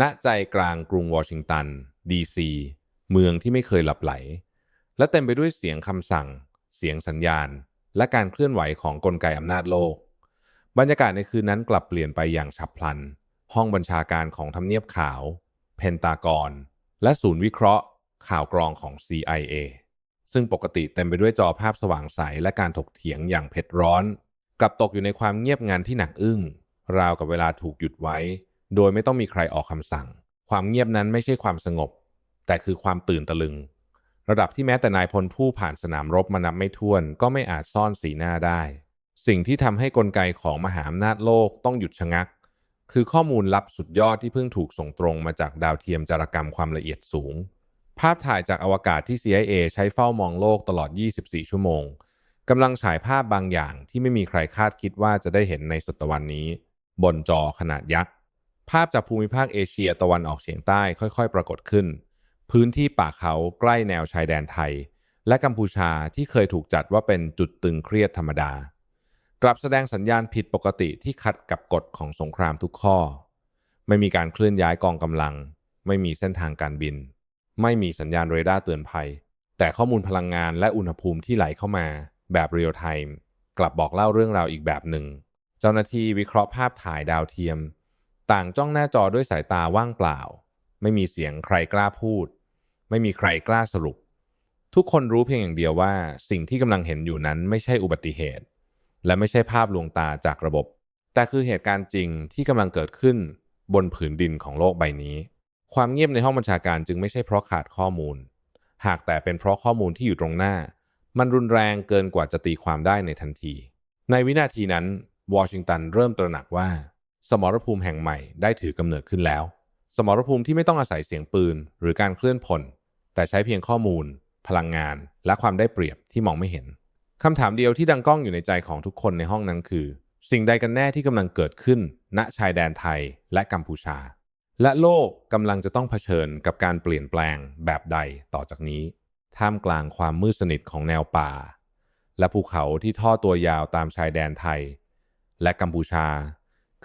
ณใจกลางกรุงวอชิงตันดีซีเมืองที่ไม่เคยหลับไหล และเต็มไปด้วยเสียงคำสั่ง เสียงสัญญาณ และการเคลื่อนไหวของกลไกอำนาจโลก บรรยากาศในคืนนั้นกลับเปลี่ยนไปอย่างฉับพลัน ห้องบัญชาการของทำเนียบขาว เพนตากอนและศูนย์วิเคราะห์ ข่าวกรองของ CIA ซึ่งปกติเต็มไปด้วยจอภาพสว่างใสและการถกเถียงอย่างเผ็ดร้อน กลับตกอยู่ในความเงียบงันที่หนักอึ้ง ราวกับเวลาถูกหยุดไว้ โดยไม่ต้องมีใครออกคำสั่ง ความเงียบนั้นไม่ใช่ความสงบ แต่คือความตื่นตะลึง ระดับที่แม้แต่นายพลผู้ผ่านสนามรบมานับไม่ถ้วน ก็ไม่อาจซ่อนสีหน้าได้ สิ่งที่ทำให้กลไกของมหาอำนาจโลกต้องหยุดชะงัก คือข้อมูลลับสุดยอดที่เพิ่งถูกส่งตรงมาจากดาวเทียมจารกรรมความละเอียดสูง ภาพถ่ายจากอวกาศที่ CIA ใช้เฝ้ามองโลกตลอด 24 ชั่วโมงกำลังฉายภาพบางอย่างที่ไม่มีใครคาดคิดว่าจะได้เห็นในศตวรรษนี้ บนจอขนาดยักษ์ ภาพจากภูมิภาคเอเชียตะวันออกเฉียงใต้ค่อย ๆ ปรากฏขึ้น พื้นที่ป่าเขาใกล้แนวชายแดนไทย และกัมพูชาที่เคยถูกจัดว่าเป็นจุดตึงเครียดธรรมดา กลับแสดงสัญญาณผิดปกติที่ขัดกับกฎของสงครามทุกข้อ ไม่มีการเคลื่อนย้ายกองกำลัง ไม่มีเส้นทางการบิน ไม่มีสัญญาณเรดาร์เตือนภัย แต่ข้อมูลพลังงานและอุณหภูมิที่ไหลเข้ามา แบบเรียลไทม์กลับบอกเล่าเรื่องราวอีกแบบหนึ่ง เจ้าหน้าที่วิเคราะห์ภาพถ่ายดาวเทียม ต่างจ้องหน้าจอด้วยสายตาว่างเปล่า ไม่มีเสียงใครกล้าพูด ไม่มีใครกล้าสรุป ทุกคนรู้เพียงอย่างเดียวว่า สิ่งที่กำลังเห็นอยู่นั้นไม่ใช่อุบัติเหตุ และไม่ใช่ภาพลวงตาจากระบบ แต่คือเหตุการณ์จริงที่กำลังเกิดขึ้นบนผืนดินของโลกใบนี้ ความเงียบในห้องบัญชาการจึงไม่ใช่เพราะขาดข้อมูล หากแต่เป็นเพราะข้อมูลที่อยู่ตรงหน้า มันรุนแรงเกินกว่าจะตีความได้ในทันที ในวินาทีนั้นวอชิงตันเริ่มตระหนักว่า สมรภูมิแห่งใหม่ได้ถือกำเนิดขึ้นแล้ว สมรภูมิที่ไม่ต้องอาศัยเสียงปืนหรือการเคลื่อนพล แต่ใช้เพียงข้อมูล พลังงาน และความได้เปรียบที่มองไม่เห็นคำถามเดียวที่ดังก้องอยู่ในใจของทุกคนในห้องนั้นคือ สิ่งใดกันแน่ที่กำลังเกิดขึ้น ณชายแดนไทยและกัมพูชา และโลกกำลังจะต้องเผชิญกับการเปลี่ยนแปลงแบบใดต่อจากนี้ ท่ามกลางความมืดสนิทของแนวป่า และภูเขาที่ท่อตัวยาวตามชายแดนไทย และกัมพูชา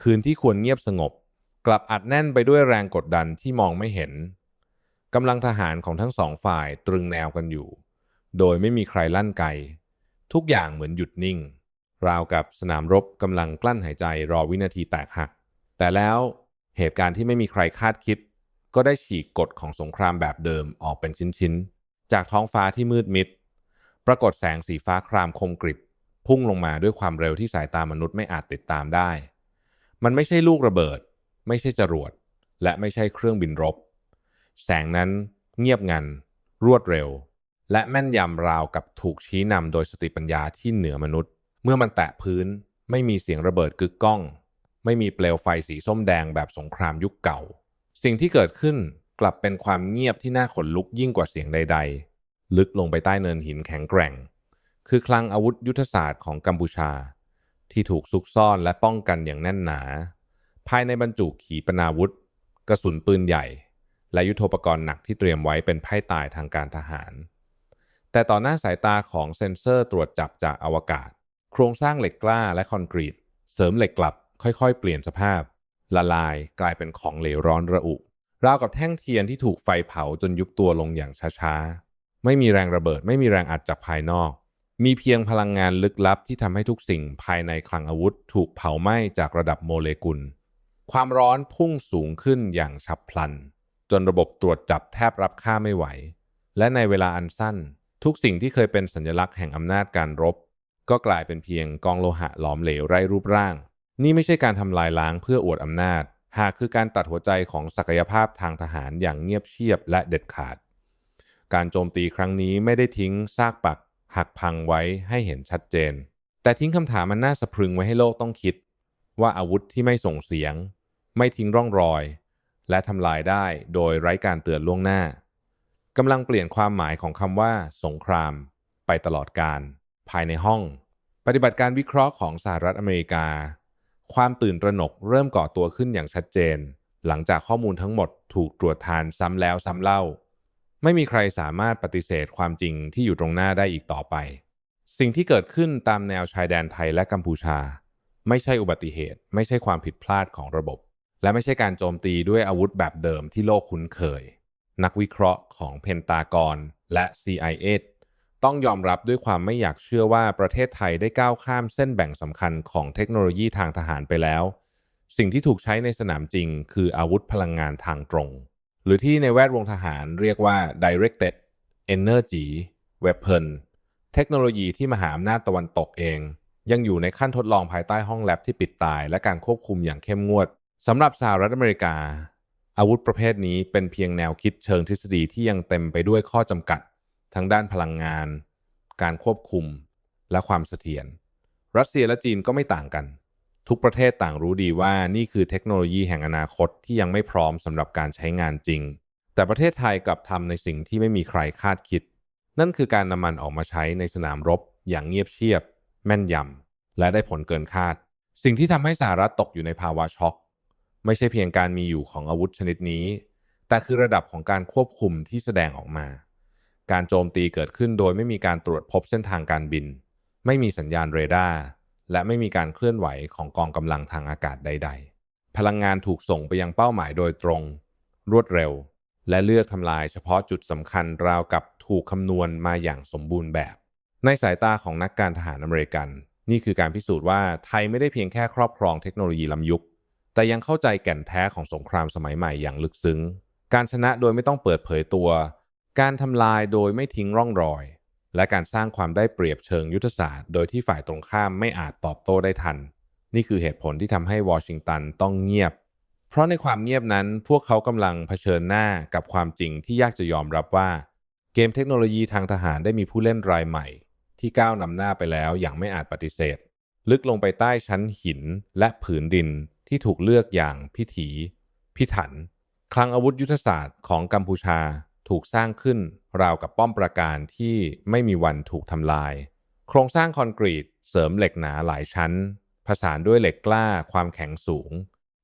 คืนที่ควรเงียบสงบ กลับอัดแน่นไปด้วยแรงกดดันที่มองไม่เห็นกำลังทหารของทั้งสองฝ่ายตรึงแนวกันอยู่ โดยไม่มีใครลั่นไกทุกอย่างเหมือนหยุดนิ่ง ราวกับสนามรบกำลังกลั้นหายใจรอวินาทีแตกหัก แต่แล้วเหตุการณ์ที่ไม่มีใครคาดคิด ก็ได้ฉีกกฎของสงครามแบบเดิมออกเป็นชิ้นๆ จากท้องฟ้าที่มืดมิด ปรากฏแสงสีฟ้าครามคมกริบ พุ่งลงมาด้วยความเร็วที่สายตามนุษย์ไม่อาจติดตามได้ มันไม่ใช่ลูกระเบิด ไม่ใช่จรวด และไม่ใช่เครื่องบินรบ แสงนั้นเงียบงัน รวดเร็ว และแม่นยำราวกับถูกชี้นำโดยสติปัญญาที่เหนือมนุษย์ เมื่อมันแตะพื้นไม่มีเสียงระเบิดกึกก้อง ไม่มีเปลวไฟสีส้มแดงแบบสงครามยุคเก่า สิ่งที่เกิดขึ้นกลับเป็นความเงียบที่น่าขนลุกยิ่งกว่าเสียงใด ๆ ลึกลงไปใต้เนินหินแข็งแกร่ง คือคลังอาวุธยุทธศาสตร์ของกัมพูชา ที่ถูกซุกซ่อนและป้องกันอย่างแน่นหนา ภายในบรรจุขีปนาวุธ กระสุนปืนใหญ่ และยุทโธปกรณ์หนักที่เตรียมไว้เป็นไพ่ตายทางการทหาร แต่ต่อหน้าสายตาของเซ็นเซอร์ตรวจจับจากอวกาศ โครงสร้างเหล็กกล้าและคอนกรีต เสริมเหล็กกลับ ค่อยๆ เปลี่ยนสภาพ ละลายกลายเป็นของเหลวร้อนระอุราวกับแท่งเทียนที่ถูกไฟเผาจนยุบตัวลงอย่างช้าๆ ไม่มีแรงระเบิดไม่มีแรงอัดจากภายนอก มีเพียงพลังงานลึกลับที่ทำให้ทุกสิ่งภายในคลังอาวุธ ถูกเผาไหม้จากระดับโมเลกุล ความร้อนพุ่งสูงขึ้นอย่างฉับพลัน จนระบบตรวจจับแทบรับค่าไม่ไหว และในเวลาอันสั้น ทุกสิ่งที่เคยเป็นสัญลักษณ์แห่งอำนาจการรบ ก็กลายเป็นเพียงกองโลหะหลอมเหลวไร้รูปร่าง นี่ไม่ใช่การทำลายล้างเพื่ออวดอำนาจ หากคือการตัดหัวใจของศักยภาพทางทหารอย่างเงียบเชียบและเด็ดขาด การโจมตีครั้งนี้ไม่ได้ทิ้งซากปัก หักพังไว้ให้เห็นชัดเจน แต่ทิ้งคำถามมันน่าสะพรึงไว้ให้โลกต้องคิด ว่าอาวุธที่ไม่ส่งเสียง ไม่ทิ้งร่องรอย และทำลายได้โดยไร้การเตือนล่วงหน้ากำลังเปลี่ยนความหมายของคำว่า สงคราม ไปตลอดการ ภายในห้อง ปฏิบัติการวิเคราะห์ของสหรัฐอเมริกา ความตื่นตระหนกเริ่มก่อตัวขึ้นอย่างชัดเจน หลังจากข้อมูลทั้งหมดถูกตรวจทานซ้ำแล้วซ้ำเล่า ไม่มีใครสามารถปฏิเสธความจริงที่อยู่ตรงหน้าได้อีกต่อไป สิ่งที่เกิดขึ้นตามแนวชายแดนไทยและกัมพูชา ไม่ใช่อุบัติเหตุ ไม่ใช่ความผิดพลาดของระบบ และไม่ใช่การโจมตีด้วยอาวุธแบบเดิมที่โลกคุ้นเคย นักวิเคราะห์ของเพนตากอนและ CIA ต้องยอมรับด้วยความไม่อยากเชื่อว่าประเทศไทยได้ก้าวข้ามเส้นแบ่งสำคัญของเทคโนโลยีทางทหารไปแล้ว สิ่งที่ถูกใช้ในสนามจริง คืออาวุธพลังงานทางตรง หรือที่ในแวดวงทหารเรียกว่า directed energy weapon เทคโนโลยีที่มหาอำนาจตะวันตกเอง ยังอยู่ในขั้นทดลองภายใต้ห้องแลบที่ปิดตาย และการควบคุมอย่างเข้มงวดสำหรับสหรัฐอเมริกา อาวุธประเภทนี้เป็นเพียงแนวคิดเชิงทฤษฎีที่ยังเต็มไปด้วยข้อจำกัด ทั้งด้านพลังงาน การควบคุม และความเสถียรรัสเซียและจีนก็ไม่ต่างกัน ทุกประเทศต่างรู้ดีว่านี่คือเทคโนโลยีแห่งอนาคตที่ยังไม่พร้อมสำหรับการใช้งานจริง แต่ประเทศไทยกลับทำในสิ่งที่ไม่มีใครคาดคิด นั่นคือการนำมันออกมาใช้ในสนามรบ อย่างเงียบเชียบ แม่นยำและได้ผลเกินคาด สิ่งที่ทำให้สหรัฐตกอยู่ในภาวะช็อก ไม่ใช่เพียงการมีอยู่ของอาวุธชนิดนี้ แต่คือระดับของการควบคุมที่แสดงออกมา การโจมตีเกิดขึ้นโดยไม่มีการตรวจพบเส้นทางการบิน ไม่มีสัญญาณเรดาร์ และไม่มีการเคลื่อนไหวของกองกำลังทางอากาศใด ๆ พลังงานถูกส่งไปยังเป้าหมายโดยตรง รวดเร็ว และเลือกทำลายเฉพาะจุดสำคัญราวกับถูกคำนวณมาอย่างสมบูรณ์แบบ ในสายตาของนักการทหารอเมริกัน นี่คือการพิสูจน์ว่าไทยไม่ได้เพียงแค่ครอบครองเทคโนโลยีล้ำยุค แต่ยังเข้าใจแก่นแท้ของสงครามสมัยใหม่อย่างลึกซึ้ง การชนะโดยไม่ต้องเปิดเผยตัว การทำลายโดยไม่ทิ้งร่องรอย และการสร้างความได้เปรียบเชิงยุทธศาสตร์ โดยที่ฝ่ายตรงข้ามไม่อาจตอบโต้ได้ทัน นี่คือเหตุผลที่ทำให้วอชิงตันต้องเงียบ เพราะในความเงียบนั้นพวกเขากำลังเผชิญหน้ากับความจริงที่ยากจะยอมรับว่า เกมเทคโนโลยีทางทหารได้มีผู้เล่นรายใหม่ ที่ก้าวนำหน้าไปแล้วอย่างไม่อาจปฏิเสธ ลึกลงไปใต้ชั้นหินและผืนดินที่ถูกเลือกอย่างพิถี พิถัน คลังอาวุธยุทธศาสตร์ของกัมพูชา ถูกสร้างขึ้นราวกับป้อมปราการที่ไม่มีวันถูกทำลาย โครงสร้างคอนกรีตเสริมเหล็กหนาหลายชั้น ผสานด้วยเหล็กกล้าความแข็งสูง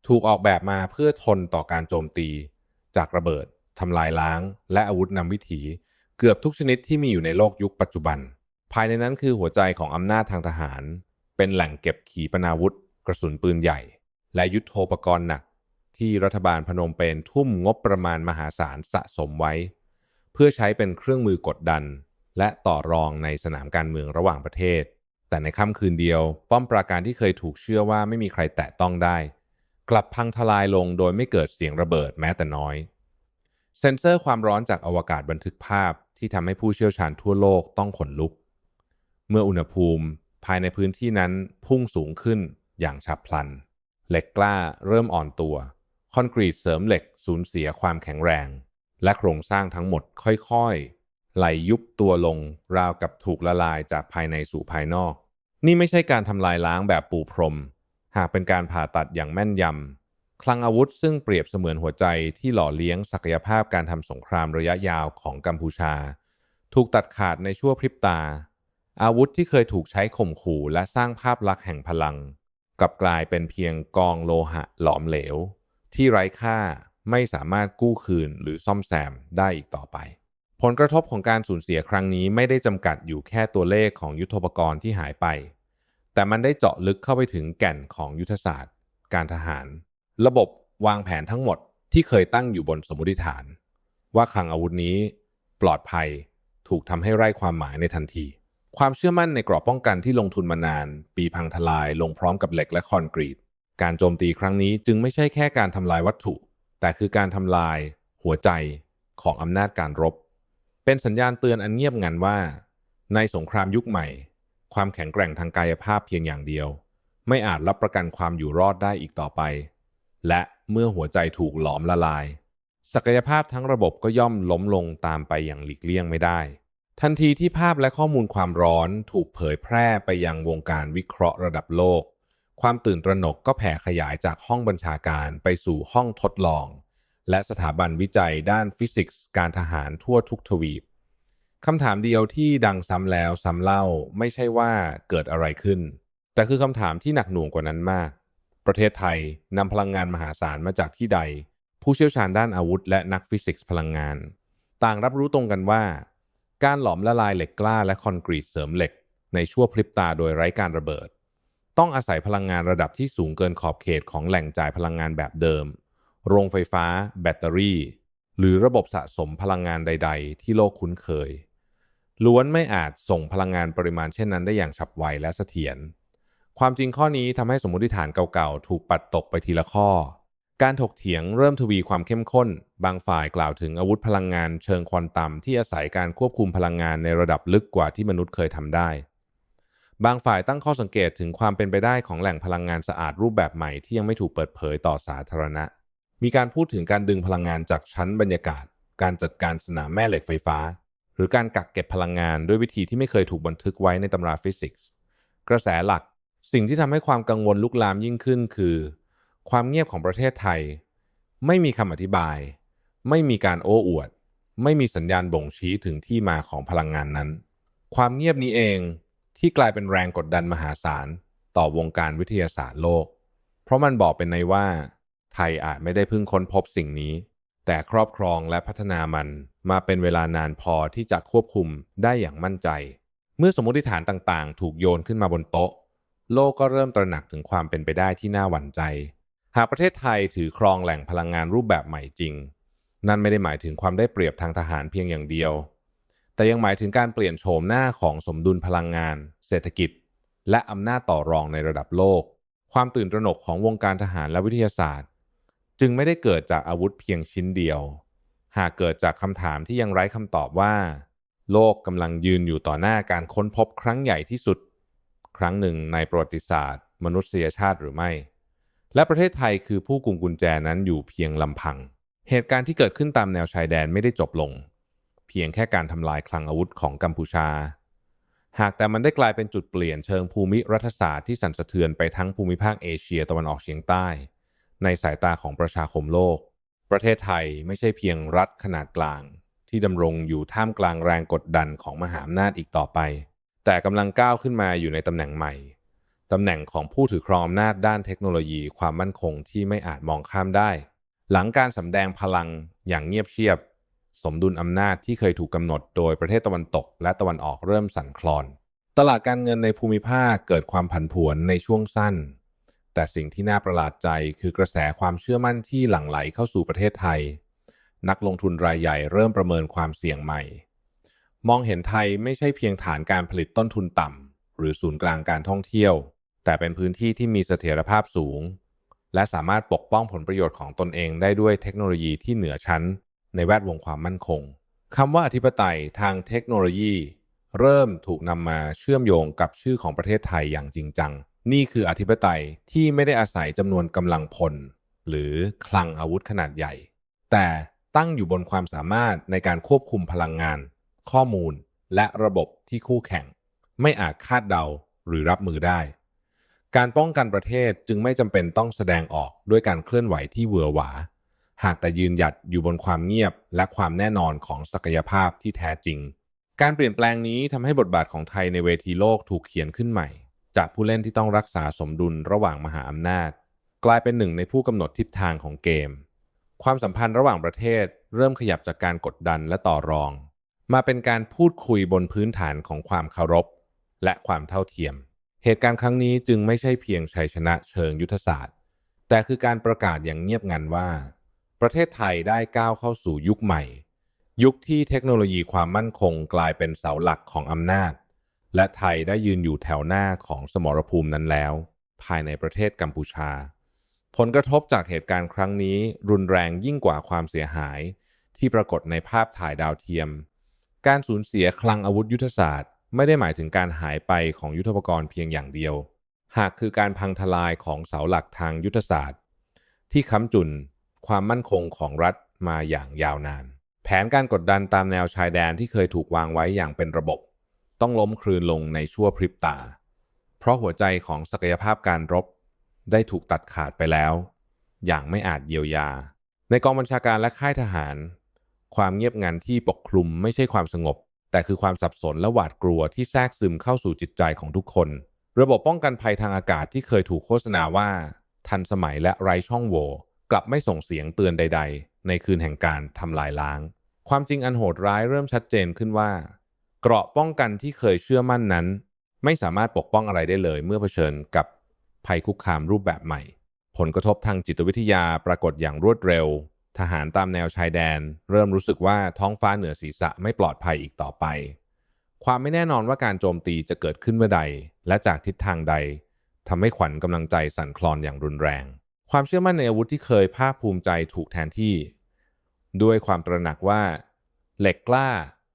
ถูกออกแบบมาเพื่อทนต่อการโจมตี จากระเบิดทำลายล้าง และอาวุธนำวิถี เกือบทุกชนิดที่มีอยู่ในโลกยุคปัจจุบัน ภายในนั้นคือหัวใจของอำนาจทางทหาร เป็นแหล่งเก็บขีปนาวุธ กระสุนปืนใหญ่ และยุทโธปกรณ์หนัก ที่รัฐบาลพนมเปญทุ่มงบประมาณมหาศาลสะสมไว้ เพื่อใช้เป็นเครื่องมือกดดัน และต่อรองในสนามการเมืองระหว่างประเทศ แต่ในค่ำคืนเดียว ป้อมปราการที่เคยถูกเชื่อว่าไม่มีใครแตะต้องได้ กลับพังทลายลงโดยไม่เกิดเสียงระเบิดแม้แต่น้อยเซ็นเซอร์ความร้อนจากอวกาศบันทึกภาพที่ทำให้ผู้เชี่ยวชาญทั่วโลกต้องขนลุก เมื่ออุณหภูมิภายในพื้นที่นั้นพุ่งสูงขึ้นอย่างฉับพลัน เหล็กกล้าเริ่มอ่อนตัว คอนกรีตเสริมเหล็กสูญเสียความแข็งแรง และโครงสร้างทั้งหมดค่อยๆ ไหลยุบตัวลงราวกับถูกละลายจากภายในสู่ภายนอก นี่ไม่ใช่การทำลายล้างแบบปูพรม หากเป็นการผ่าตัดอย่างแม่นยำ คลังอาวุธซึ่งเปรียบเสมือนหัวใจที่หล่อเลี้ยงศักยภาพการทำสงครามระยะยาวของกัมพูชา ถูกตัดขาดในชั่วพริบตา อาวุธที่เคยถูกใช้ข่มขู่และสร้างภาพลักษณ์แห่งพลัง กลับกลายเป็นเพียงกองโลหะหลอมเหลว ที่ไร้ค่าไม่สามารถกู้คืนหรือซ่อมแซมได้อีกต่อไป ผลกระทบของการสูญเสียครั้งนี้ไม่ได้จำกัดอยู่แค่ตัวเลขของยุทโธปกรณ์ที่หายไป แต่มันได้เจาะลึกเข้าไปถึงแก่นของยุทธศาสตร์ การทหาร ระบบวางแผนทั้งหมดที่เคยตั้งอยู่บนสมมติฐาน ว่าคลังอาวุธนี้ปลอดภัยถูกทำให้ไร้ความหมายในทันที ความเชื่อมั่นในกรอบป้องกันที่ลงทุนมานาน ปีพังทลายลงพร้อมกับเหล็กและคอนกรีต การโจมตีครั้งนี้จึงไม่ใช่แค่การทำลายวัตถุ แต่คือการทำลายหัวใจของอำนาจการรบ เป็นสัญญาณเตือนอันเงียบงันว่า ในสงครามยุคใหม่ ความแข็งแกร่งทางกายภาพเพียงอย่างเดียว ไม่อาจรับประกันความอยู่รอดได้อีกต่อไป และเมื่อหัวใจถูกหลอมละลาย ศักยภาพทั้งระบบก็ย่อมล้มลงตามไปอย่างหลีกเลี่ยงไม่ได้ ทันทีที่ภาพและข้อมูลความร้อนถูกเผยแพร่ไปยังวงการวิเคราะห์ระดับโลก ความตื่นตระหนกก็แผ่ขยายจากห้องบัญชาการไปสู่ห้องทดลอง และสถาบันวิจัยด้านฟิสิกส์ การทหารทั่วทุกทวีปคำถามเดียวที่ดังซ้ำแล้วซ้ำเล่าไม่ใช่ว่าเกิดอะไรขึ้น แต่คือคำถามที่หนักหน่วงกว่านั้นมาก ประเทศไทยนำพลังงานมหาศาลมาจากที่ใด ผู้เชี่ยวชาญด้านอาวุธ และนักฟิสิกส์พลังงาน ต่างรับรู้ตรงกันว่า การหลอมละลายเหล็กกล้าและคอนกรีตเสริมเหล็ก ในชั่วพริบตาโดยไร้การระเบิด ต้องอาศัยพลังงานระดับที่สูงเกินขอบเขตของแหล่งจ่ายพลังงานแบบเดิม โรงไฟฟ้า แบตเตอรี่ หรือระบบสะสมพลังงานใด ๆ ที่โลกคุ้นเคย ล้วนไม่อาจส่งพลังงานปริมาณเช่นนั้นได้อย่างฉับไวและเสถียร ความจริงข้อนี้ทำให้สมมติฐานเก่าๆ ถูกปัดตกไปทีละข้อ การถกเถียงเริ่มทวีความเข้มข้น บางฝ่ายกล่าวถึงอาวุธพลังงานเชิงควอนตัมที่อาศัยการควบคุมพลังงานในระดับลึกกว่าที่มนุษย์เคยทำได้ บางฝ่ายตั้งข้อสังเกตถึงความเป็นไปได้ของแหล่งพลังงานสะอาดรูปแบบใหม่ที่ยังไม่ถูกเปิดเผยต่อสาธารณะ มีการพูดถึงการดึงพลังงานจากชั้นบรรยากาศ การจัดการสนามแม่เหล็กไฟฟ้า หรือการกักเก็บพลังงานด้วยวิธีที่ไม่เคยถูกบันทึกไว้ในตำราฟิสิกส์ กระแสหลัก สิ่งที่ทำให้ความกังวลลุกลามยิ่งขึ้นคือ ความเงียบของประเทศไทย ไม่มีคำอธิบาย ไม่มีการโอ้อวด ไม่มีสัญญาณบ่งชี้ถึงที่มาของพลังงานนั้น ความเงียบนี้เอง ที่กลายเป็นแรงกดดันมหาศาลต่อวงการวิทยาศาสตร์โลก เพราะมันบอกเป็นในว่า ไทยอาจไม่ได้เพิ่งค้นพบสิ่งนี้ แต่ครอบครองและพัฒนามันมาเป็นเวลานานพอที่จะควบคุมได้อย่างมั่นใจ เมื่อสมมติฐานต่างๆ ถูกโยนขึ้นมาบนโต๊ะ โลกก็เริ่มตระหนักถึงความเป็นไปได้ที่น่าหวั่นใจ หากประเทศไทยถือครองแหล่งพลังงานรูปแบบใหม่จริง นั่นไม่ได้หมายถึงความได้เปรียบทางทหารเพียงอย่างเดียว แต่ยังหมายถึงการเปลี่ยนโฉมหน้าของสมดุลพลังงาน เศรษฐกิจ และอำนาจต่อรองในระดับโลก ความตื่นตระหนกของวงการทหารและวิทยาศาสตร์ จึงไม่ได้เกิดจากอาวุธเพียงชิ้นเดียว หากเกิดจากคำถามที่ยังไร้คำตอบว่า โลกกำลังยืนอยู่ต่อหน้าการค้นพบครั้งใหญ่ที่สุด ครั้งหนึ่งในประวัติศาสตร์ มนุษยชาติหรือไม่ และประเทศไทยคือผู้กุมกุญแจนั้นอยู่เพียงลำพัง เหตุการณ์ที่เกิดขึ้นตามแนวชายแดนไม่ได้จบลง เพียงแค่การทำลายคลังอาวุธของกัมพูชา หากแต่มันได้กลายเป็นจุดเปลี่ยนเชิงภูมิรัฐศาสตร์ที่สั่นสะเทือนไปทั้งภูมิภาคเอเชียตะวันออกเฉียงใต้ ในสายตาของประชาคมโลก ประเทศไทยไม่ใช่เพียงรัฐขนาดกลาง ที่ดำรงอยู่ท่ามกลางแรงกดดันของมหาอำนาจอีกต่อไป แต่กำลังก้าวขึ้นมาอยู่ในตำแหน่งใหม่ตำแหน่งของผู้ถือครองอำนาจด้านเทคโนโลยีความมั่นคงที่ไม่อาจมองข้ามได้ หลังการสำแดงพลังอย่างเงียบเชียบ สมดุลอำนาจที่เคยถูกกำหนดโดยประเทศตะวันตก และตะวันออกเริ่มสั่นคลอน ตลาดการเงินในภูมิภาคเกิดความผันผวนในช่วงสั้น แต่สิ่งที่น่าประหลาดใจคือกระแสความเชื่อมั่นที่หลั่งไหลเข้าสู่ประเทศไทย นักลงทุนรายใหญ่เริ่มประเมินความเสี่ยงใหม่ มองเห็นไทยไม่ใช่เพียงฐานการผลิตต้นทุนต่ำหรือศูนย์กลางการท่องเที่ยว แต่เป็นพื้นที่ที่มีเสถียรภาพสูงและสามารถปกป้องผลประโยชน์ของตนเองได้ด้วยเทคโนโลยีที่เหนือชั้น ในแวดวงความมั่นคงคำว่าอธิปไตยทางเทคโนโลยี เริ่มถูกนำมาเชื่อมโยงกับชื่อของประเทศไทยอย่างจริงจัง นี่คืออธิปไตยที่ไม่ได้อาศัยจำนวนกำลังพล หรือคลังอาวุธขนาดใหญ่ แต่ตั้งอยู่บนความสามารถในการควบคุมพลังงาน ข้อมูล และระบบที่คู่แข่ง ไม่อาจคาดเดาหรือรับมือได้ การป้องกันประเทศจึงไม่จำเป็นต้องแสดงออกด้วยการเคลื่อนไหวที่เวอร์หวา หากแต่ยืนหยัดอยู่บนความเงียบและความแน่นอนของศักยภาพที่แท้จริง การเปลี่ยนแปลงนี้ทำให้บทบาทของไทยในเวทีโลกถูกเขียนขึ้นใหม่ จากผู้เล่นที่ต้องรักษาสมดุลระหว่างมหาอำนาจ กลายเป็นหนึ่งในผู้กำหนดทิศทางของเกม ความสัมพันธ์ระหว่างประเทศเริ่มขยับจากการกดดันและต่อรอง มาเป็นการพูดคุยบนพื้นฐานของความเคารพ และความเท่าเทียม เหตุการณ์ครั้งนี้จึงไม่ใช่เพียงชัยชนะเชิงยุทธศาสตร์ แต่คือการประกาศอย่างเงียบงันว่า ประเทศไทยได้ก้าวเข้าสู่ยุคใหม่ ยุคที่เทคโนโลยีความมั่นคงกลายเป็นเสาหลักของอำนาจ และไทยได้ยืนอยู่แถวหน้าของสมรภูมินั้นแล้ว ภายในประเทศกัมพูชา ผลกระทบจากเหตุการณ์ครั้งนี้รุนแรงยิ่งกว่าความเสียหาย ที่ปรากฏในภาพถ่ายดาวเทียม การสูญเสียคลังอาวุธยุทธศาสตร์ ไม่ได้หมายถึงการหายไปของยุทธปกรณ์เพียงอย่างเดียว หากคือการพังทลายของเสาหลักทางยุทธศาสตร์ ที่ค้ำจุน ความมั่นคงของรัฐมาอย่างยาวนาน แผนการกดดันตามแนวชายแดนที่เคยถูกวางไว้อย่างเป็นระบบ ต้องล้มคลืนลงในชั่วพริบตา เพราะหัวใจของศักยภาพการรบ ได้ถูกตัดขาดไปแล้ว อย่างไม่อาจเยียวยา ในกองบัญชาการและค่ายทหาร ความเงียบงันที่ปกคลุมไม่ใช่ความสงบ แต่คือความสับสนและหวาดกลัวที่แทรกซึมเข้าสู่จิตใจของทุกคน ระบบป้องกันภัยทางอากาศที่เคยถูกโฆษณาว่า ทันสมัยและไร้ช่องโหว่ กลับไม่ส่งเสียงเตือนใด ๆ ในคืนแห่งการทำลายล้าง ความจริงอันโหดร้ายเริ่มชัดเจนขึ้นว่า เกราะป้องกันที่เคยเชื่อมั่นนั้น ไม่สามารถปกป้องอะไรได้เลย เมื่อเผชิญกับภัยคุกคามรูปแบบใหม่ ผลกระทบทางจิตวิทยาปรากฏอย่างรวดเร็ว ทหารตามแนวชายแดน เริ่มรู้สึกว่าท้องฟ้าเหนือศีรษะไม่ปลอดภัยอีกต่อไป ความไม่แน่นอนว่าการโจมตีจะเกิดขึ้นเมื่อใด และจากทิศทางใดทำให้ขวัญกำลังใจสั่นคลอนอย่างรุนแรง ความเชื่อมั่นในอาวุธที่เคยภาคภูมิใจถูกแทนที่ ด้วยความตระหนักว่า เหล็กกล้า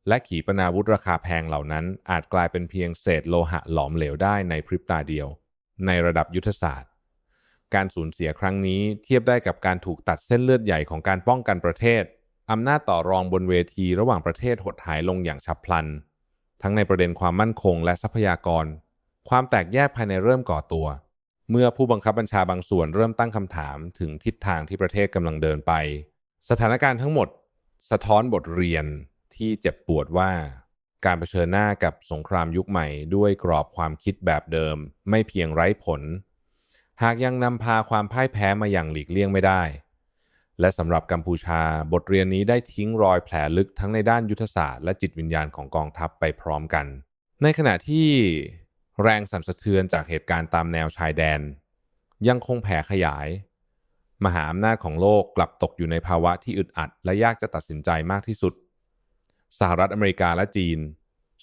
และขีปนาวุธราคาแพงเหล่านั้น อาจกลายเป็นเพียงเศษโลหะหลอมเหลวได้ในพริบตาเดียว ในระดับยุทธศาสตร์ การสูญเสียครั้งนี้เทียบได้กับการถูกตัดเส้นเลือดใหญ่ของการป้องกันประเทศอำนาจต่อรองบนเวทีระหว่างประเทศหดหายลงอย่างฉับพลัน ทั้งในประเด็นความมั่นคงและทรัพยากร ความแตกแยกภายในเริ่มก่อตัว เมื่อผู้บังคับบัญชาบางส่วนเริ่มตั้งคำถามถึงทิศทางที่ประเทศกำลังเดินไป สถานการณ์ทั้งหมดสะท้อนบทเรียนที่เจ็บปวดว่า การเผชิญหน้ากับสงครามยุคใหม่ ด้วยกรอบความคิดแบบเดิม ไม่เพียงไร้ผล หากยังนำพาความพ่ายแพ้มาอย่างหลีกเลี่ยงไม่ได้ และสำหรับกัมพูชาบทเรียนนี้ได้ทิ้งรอยแผลลึกทั้งในด้านยุทธศาสตร์และจิตวิญญาณของกองทัพไปพร้อมกัน ในขณะที่ แรงสั่นสะเทือนจากเหตุการณ์ตามแนวชายแดน ยังคงแผ่ขยาย มหาอำนาจของโลกกลับตกอยู่ในภาวะที่อึดอัด และยากจะตัดสินใจมากที่สุด สหรัฐอเมริกาและจีน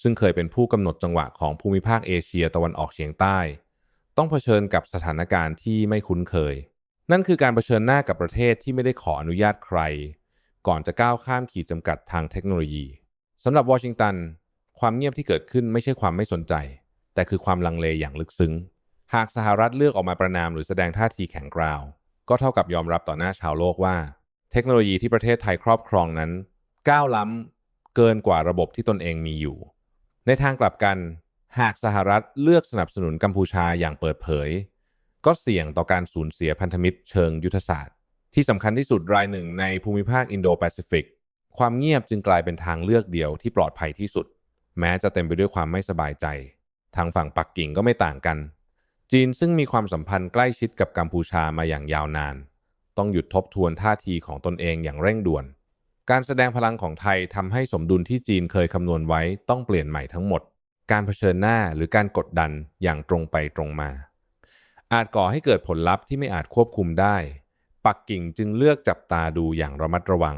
ซึ่งเคยเป็นผู้กำหนดจังหวะของภูมิภาคเอเชียตะวันออกเฉียงใต้ ต้องเผชิญกับสถานการณ์ที่ไม่คุ้นเคย นั่นคือการเผชิญหน้ากับประเทศที่ไม่ได้ขออนุญาตใคร ก่อนจะก้าวข้ามขีดจำกัดทางเทคโนโลยีสำหรับวอชิงตัน ความเงียบที่เกิดขึ้นไม่ใช่ความไม่สนใจ แต่คือความลังเลอย่างลึกซึ้ง หากสหรัฐเลือกออกมาประนามหรือแสดงท่าทีแข็งกร้าว ก็เท่ากับยอมรับต่อหน้าชาวโลกว่า เทคโนโลยีที่ประเทศไทยครอบครองนั้น ก้าวล้ำเกินกว่าระบบที่ตนเองมีอยู่ ในทางกลับกัน หากสหรัฐเลือกสนับสนุนกัมพูชาอย่างเปิดเผย ก็เสี่ยงต่อการสูญเสียพันธมิตรเชิงยุทธศาสตร์ ที่สำคัญที่สุดรายหนึ่งในภูมิภาคอินโดแปซิฟิกความเงียบจึงกลายเป็นทางเลือกเดียวที่ปลอดภัยที่สุด แม้จะเต็มไปด้วยความไม่สบายใจ ทางฝั่งปักกิ่งก็ไม่ต่างกัน จีนซึ่งมีความสัมพันธ์ใกล้ชิดกับกัมพูชามาอย่างยาวนาน ต้องหยุดทบทวนท่าทีของตนเองอย่างเร่งด่วน การแสดงพลังของไทยทำให้สมดุลที่จีนเคยคำนวณไว้ต้องเปลี่ยนใหม่ทั้งหมด การเผชิญหน้าหรือการกดดันอย่างตรงไปตรงมา อาจก่อให้เกิดผลลัพธ์ที่ไม่อาจควบคุมได้ ปักกิ่งจึงเลือกจับตาดูอย่างระมัดระวัง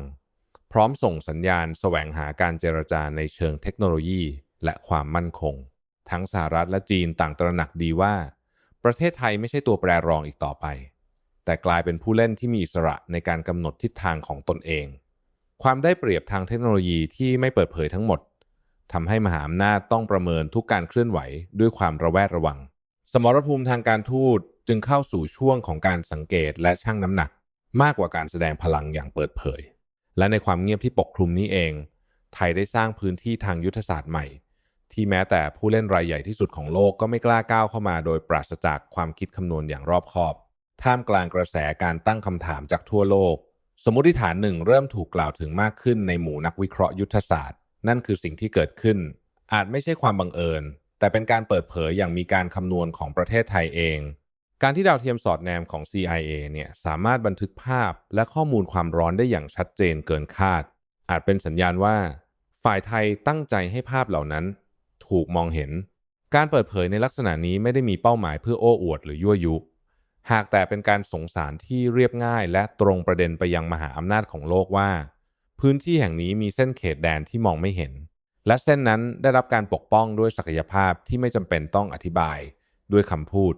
พร้อมส่งสัญญาณแสวงหาการเจรจาในเชิงเทคโนโลยีและความมั่นคง ทั้งสหรัฐและจีนต่างตระหนักดีว่า ประเทศไทยไม่ใช่ตัวแปรรองอีกต่อไป แต่กลายเป็นผู้เล่นที่มีอิสระในการกำหนดทิศทางของตนเอง ความได้เปรียบทางเทคโนโลยีที่ไม่เปิดเผยทั้งหมดทำให้มหาอำนาจต้องประเมินทุกการเคลื่อนไหวด้วยความระแวดระวัง สมรภูมิทางการทูตจึงเข้าสู่ช่วงของการสังเกตและชั่งน้ำหนัก มากกว่าการแสดงพลังอย่างเปิดเผย และในความเงียบที่ปกคลุมนี้เอง ไทยได้สร้างพื้นที่ทางยุทธศาสตร์ใหม่ ที่แม้แต่ผู้เล่นรายใหญ่ที่สุดของโลกก็ไม่กล้าก้าวเข้ามา โดยปราศจากความคิดคำนวณอย่างรอบคอบ ท่ามกลางกระแสการตั้งคำถามจากทั่วโลก สมมติฐานหนึ่งเริ่มถูกกล่าวถึงมากขึ้นในหมู่นักวิเคราะห์ยุทธศาสตร์ นั่นคือสิ่งที่เกิดขึ้น อาจไม่ใช่ความบังเอิญ แต่เป็นการเปิดเผยอย่างมีการคำนวณของประเทศไทยเอง การที่ดาวเทียมสอดแนมของ CIA เนี่ยสามารถบันทึกภาพและข้อมูลความร้อนได้อย่างชัดเจนเกินคาด อาจเป็นสัญญาณว่า ฝ่ายไทยตั้งใจให้ภาพเหล่านั้น ถูกมองเห็น การเปิดเผยในลักษณะนี้ไม่ได้มีเป้าหมายเพื่อโอ้อวดหรือยั่วยุ หากแต่เป็นการสงสารที่เรียบง่าย และตรงประเด็นไปยังมหาอำนาจของโลกว่า พื้นที่แห่งนี้มีเส้นเขตแดนที่มองไม่เห็น และเส้นนั้นได้รับการปกป้องด้วยศักยภาพที่ไม่จำเป็นต้องอธิบายด้วยคำพูด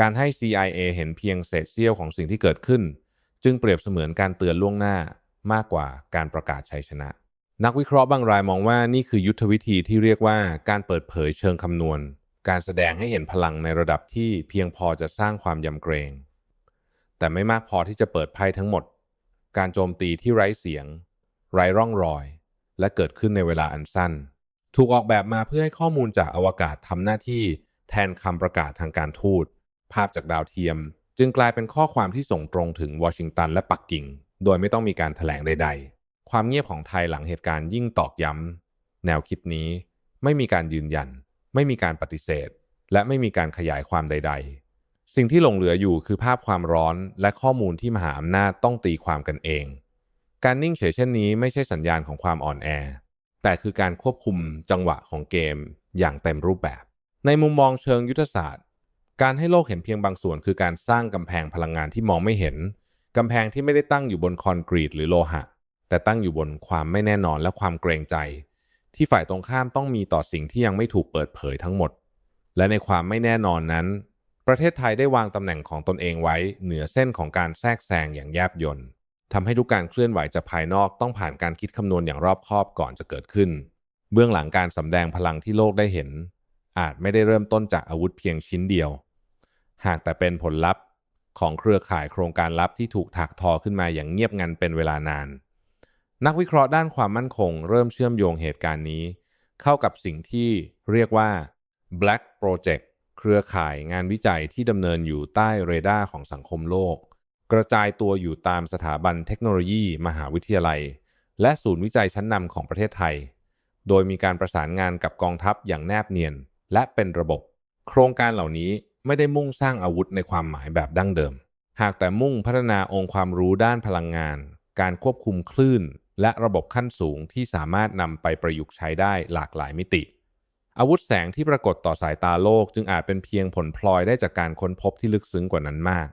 การให้ CIA เห็นเพียงเศษเสี้ยวของสิ่งที่เกิดขึ้น จึงเปรียบเสมือนการเตือนล่วงหน้ามากกว่าการประกาศชัยชนะ นักวิเคราะห์บางรายมองว่านี่คือยุทธวิธีที่เรียกว่าการเปิดเผยเชิงคำนวณ การแสดงให้เห็นพลังในระดับที่เพียงพอจะสร้างความยำเกรง แต่ไม่มากพอที่จะเปิดไพ่ทั้งหมด การโจมตีที่ไร้เสียง ไร้ร่องรอย และเกิดขึ้นในเวลาอันสั้น ถูกออกแบบมาเพื่อให้ข้อมูลจากอวกาศทำหน้าที่แทนคำประกาศทางการทูต ภาพจากดาวเทียม จึงกลายเป็นข้อความที่ส่งตรงถึงวอชิงตันและปักกิ่ง โดยไม่ต้องมีการถแถลงใด ๆ ความเงียบของไทยหลังเหตุการณ์ยิ่งตอกย้ำ แนวคิดนี้ไม่มีการยืนยัน ไม่มีการปฏิเสธ และไม่มีการขยายความใด ๆ สิ่งที่หลงเหลืออยู่คือภาพความร้อนและข้อมูลที่มหาอำนาจต้องตีความกันเอง การนิ่งเฉยเช่นนี้ไม่ใช่สัญญาณของความอ่อนแอ แต่คือการควบคุมจังหวะของเกมอย่างเต็มรูปแบบ ในมุมมองเชิงยุทธศาสตร์ การให้โลกเห็นเพียงบางส่วนคือการสร้างกำแพงพลังงานที่มองไม่เห็นกำแพงที่ไม่ได้ตั้งอยู่บนคอนกรีตหรือโลหะ แต่ตั้งอยู่บนความไม่แน่นอนและความเกรงใจ ที่ฝ่ายตรงข้ามต้องมีต่อสิ่งที่ยังไม่ถูกเปิดเผยทั้งหมด และในความไม่แน่นอนนั้น ประเทศไทยได้วางตำแหน่งของตนเองไว้เหนือเส้นของการแทรกแซงอย่างแยบยลทำให้ทุกการเคลื่อนไหวจากภายนอกต้องผ่านการคิดคำนวณอย่างรอบคอบก่อนจะเกิดขึ้น เบื้องหลังการสำแดงพลังที่โลกได้เห็น อาจไม่ได้เริ่มต้นจากอาวุธเพียงชิ้นเดียว หากแต่เป็นผลลัพธ์ของเครือข่ายโครงการลับที่ถูกถักทอขึ้นมาอย่างเงียบงันเป็นเวลานาน นักวิเคราะห์ด้านความมั่นคง เริ่มเชื่อมโยงเหตุการณ์นี้ เข้ากับสิ่งที่เรียกว่า Black Project เครือข่ายงานวิจัยที่ดำเนินอยู่ใต้เรดาร์ของสังคมโลก กระจายตัวอยู่ตามสถาบันเทคโนโลยี มหาวิทยาลัย และศูนย์วิจัยชั้นนำของประเทศไทย โดยมีการประสานงานกับกองทัพอย่างแนบเนียน และเป็นระบบ โครงการเหล่านี้ไม่ได้มุ่งสร้างอาวุธในความหมายแบบดั้งเดิม หากแต่มุ่งพัฒนาองค์ความรู้ด้านพลังงาน การควบคุมคลื่น และระบบขั้นสูงที่สามารถนำไปประยุกต์ใช้ได้หลากหลายมิติ อาวุธแสงที่ปรากฏต่อสายตาโลกจึงอาจเป็นเพียงผลพลอยได้จากการค้นพบที่ลึกซึ้งกว่านั้นมาก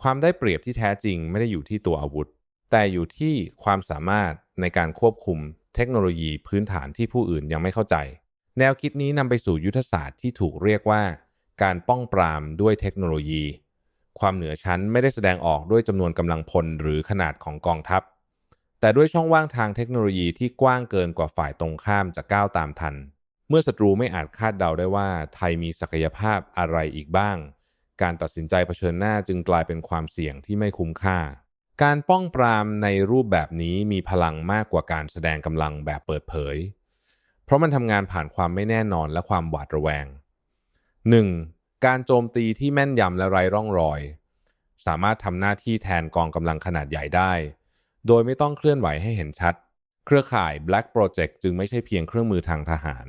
ความได้เปรียบที่แท้จริงไม่ได้อยู่ที่ตัวอาวุธ แต่อยู่ที่ความสามารถในการควบคุม เทคโนโลยีพื้นฐานที่ผู้อื่นยังไม่เข้าใจ แนวคิดนี้นำไปสู่ยุทธศาสตร์ที่ถูกเรียกว่า การป้องปรามด้วยเทคโนโลยี ความเหนือชั้นไม่ได้แสดงออกด้วยจำนวนกำลังพลหรือขนาดของกองทัพ แต่ด้วยช่องว่างทางเทคโนโลยีที่กว้างเกินกว่าฝ่ายตรงข้ามจะก้าวตามทัน เมื่อศัตรูไม่อาจคาดเดาได้ว่าไทยมีศักยภาพอะไรอีกบ้าง การตัดสินใจเผชิญหน้าจึงกลายเป็นความเสี่ยงที่ไม่คุ้มค่า การป้องปรามในรูปแบบนี้มีพลังมากกว่าการแสดงกำลังแบบเปิดเผย เพราะมันทำงานผ่านความไม่แน่นอนและความหวาดระแวง 1. การโจมตีที่แม่นยำและไร้ร่องรอย สามารถทำหน้าที่แทนกองกำลังขนาดใหญ่ได้ โดยไม่ต้องเคลื่อนไหวให้เห็นชัด เครือข่าย Black Project จึงไม่ใช่เพียงเครื่องมือทางทหาร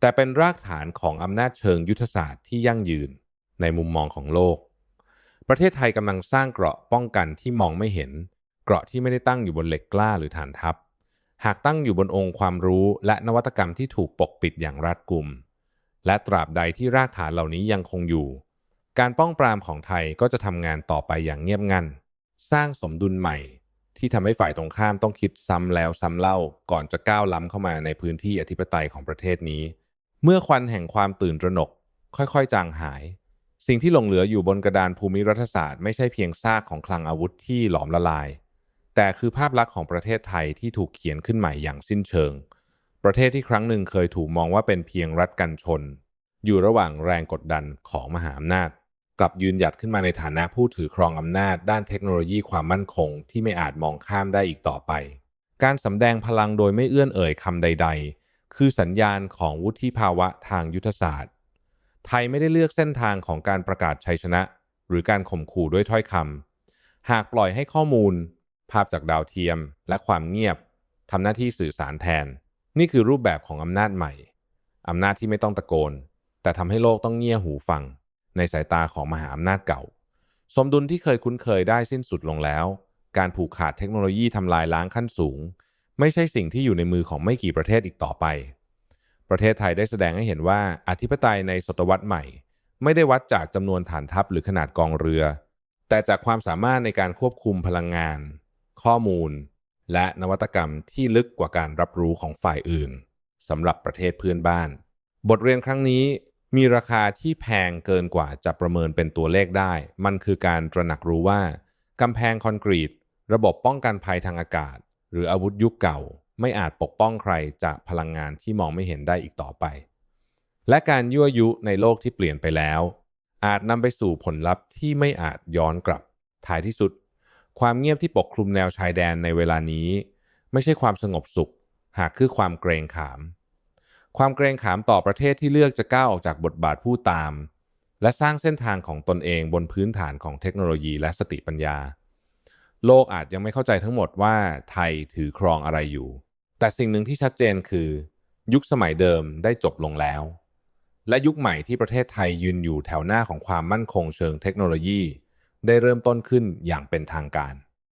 แต่เป็นรากฐานของอำนาจเชิงยุทธศาสตร์ที่ยั่งยืน ในมุมมองของโลก ประเทศไทยกำลังสร้างเกราะป้องกันที่มองไม่เห็น เกราะที่ไม่ได้ตั้งอยู่บนเหล็กกล้าหรือฐานทัพ หากตั้งอยู่บนองค์ความรู้และนวัตกรรมที่ถูกปกปิดอย่างรัดกุม และตราบใดที่รากฐานเหล่านี้ยังคงอยู่ การป้องปรามของไทยก็จะทำงานต่อไปอย่างเงียบงัน สร้างสมดุลใหม่ ที่ทำให้ฝ่ายตรงข้ามต้องคิดซ้ำแล้วซ้ำเล่าก่อนจะก้าวล้ำเข้ามาในพื้นที่อธิปไตยของประเทศนี้ เมื่อควันแห่งความตื่นตระหนก ค่อยๆ จางหาย สิ่งที่หลงเหลืออยู่บนกระดานภูมิรัฐศาสตร์ไม่ใช่เพียงซากของคลังอาวุธที่หลอมละลาย แต่คือภาพลักษณ์ของประเทศไทยที่ถูกเขียนขึ้นใหม่อย่างสิ้นเชิง ประเทศที่ครั้งหนึ่งเคยถูกมองว่าเป็นเพียงรัฐกันชน อยู่ระหว่างแรงกดดันของมหาอำนาจ กลับยืนหยัดขึ้นมาในฐานะผู้ถือครองอำนาจด้านเทคโนโลยีความมั่นคงที่ไม่อาจมองข้ามได้อีกต่อไป การสำแดงพลังโดยไม่เอื้อนเอ่ยคำใด ๆ คือสัญญาณของวุฒิภาวะทางยุทธศาสตร์ ไทยไม่ได้เลือกเส้นทางของการประกาศชัยชนะ หรือการข่มขู่ด้วยถ้อยคำหากปล่อยให้ข้อมูล ภาพจากดาวเทียม และความเงียบทำหน้าที่สื่อสารแทน นี่คือรูปแบบของอำนาจใหม่อำนาจที่ไม่ต้องตะโกน แต่ทำให้โลกต้องเงี่ยหูฟัง ในสายตาของมหาอำนาจเก่า สมดุลที่เคยคุ้นเคยได้สิ้นสุดลงแล้ว การผูกขาดเทคโนโลยีทำลายล้างขั้นสูง ไม่ใช่สิ่งที่อยู่ในมือของไม่กี่ประเทศอีกต่อไป ประเทศไทยได้แสดงให้เห็นว่าอธิปไตยในศตวรรษใหม่ ไม่ได้วัดจากจำนวนฐานทัพหรือขนาดกองเรือ แต่จากความสามารถในการควบคุมพลังงาน ข้อมูล และนวัตกรรมที่ลึกกว่าการรับรู้ของฝ่ายอื่นสำหรับประเทศเพื่อนบ้าน บทเรียนครั้งนี้ มีราคาที่แพงเกินกว่าจะประเมินเป็นตัวเลขได้ มันคือการตระหนักรู้ว่ากำแพงคอนกรีต ระบบป้องกันภัยทางอากาศ หรืออาวุธยุคเก่า ไม่อาจปกป้องใครจากพลังงานที่มองไม่เห็นได้อีกต่อไป และการยั่วยุในโลกที่เปลี่ยนไปแล้ว อาจนำไปสู่ผลลัพธ์ที่ไม่อาจย้อนกลับ ท้ายที่สุด ความเงียบที่ปกคลุมแนวชายแดนในเวลานี้ ไม่ใช่ความสงบสุข หากคือความเกรงขาม ความเกรงขามต่อประเทศที่เลือกจะก้าวออกจากบทบาทผู้ตาม และสร้างเส้นทางของตนเองบนพื้นฐานของเทคโนโลยีและสติปัญญา โลกอาจยังไม่เข้าใจทั้งหมดว่าไทยถือครองอะไรอยู่ แต่สิ่งหนึ่งที่ชัดเจนคือ ยุคสมัยเดิมได้จบลงแล้ว และยุคใหม่ที่ประเทศไทยยืนอยู่แถวหน้าของความมั่นคงเชิงเทคโนโลยี ได้เริ่มต้นขึ้นอย่างเป็นทางการ